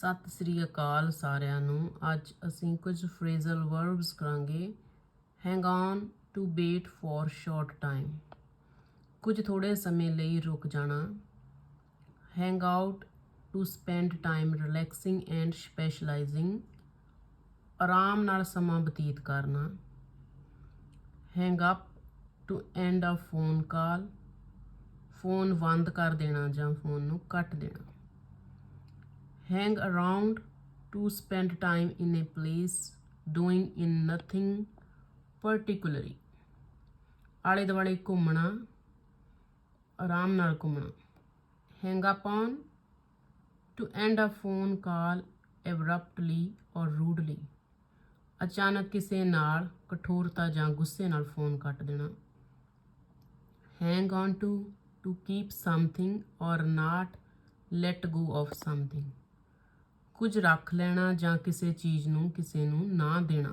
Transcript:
ਸਤਿ ਸ੍ਰੀ ਅਕਾਲ ਸਾਰਿਆਂ ਨੂੰ ਅੱਜ ਅਸੀਂ ਕੁਝ ਫਰੇਜ਼ਲ ਵਰਬਸ ਕਰਾਂਗੇ hang on to wait for short time ਕੁਝ ਥੋੜੇ ਸਮੇਂ ਲਈ ਰੁਕ ਜਾਣਾ hang out to spend time relaxing and specialising ਆਰਾਮ ਨਾਲ ਸਮਾਂ ਬਤੀਤ ਕਰਨਾ hang up to and a phone call phone ਬੰਦ ਕਰ ਦੇਣਾ ਜਾਂ ਫੋਨ ਨੂੰ ਕੱਟ ਦੇਣਾ hang around to spend time in a place doing in nothing particularly ਆਲੇ ਦੁਆਲੇ ਘੁੰਮਣਾ ਆਰਾਮ ਨਾਲ ਘੁੰਮਣਾ hang up on to end a phone call abruptly or rudely ਅਚਾਨਕ ਕਿਸੇ ਨਾਲ ਕਠੋਰਤਾ ਜਾਂ ਗੁੱਸੇ ਨਾਲ ਫੋਨ ਕੱਟ ਦੇਣਾ hang on to to keep something or not let go of something ਕੁਝ ਰੱਖ ਲੈਣਾ ਜਾਂ ਕਿਸੇ ਚੀਜ਼ ਨੂੰ ਕਿਸੇ ਨੂੰ ਨਾ ਦੇਣਾ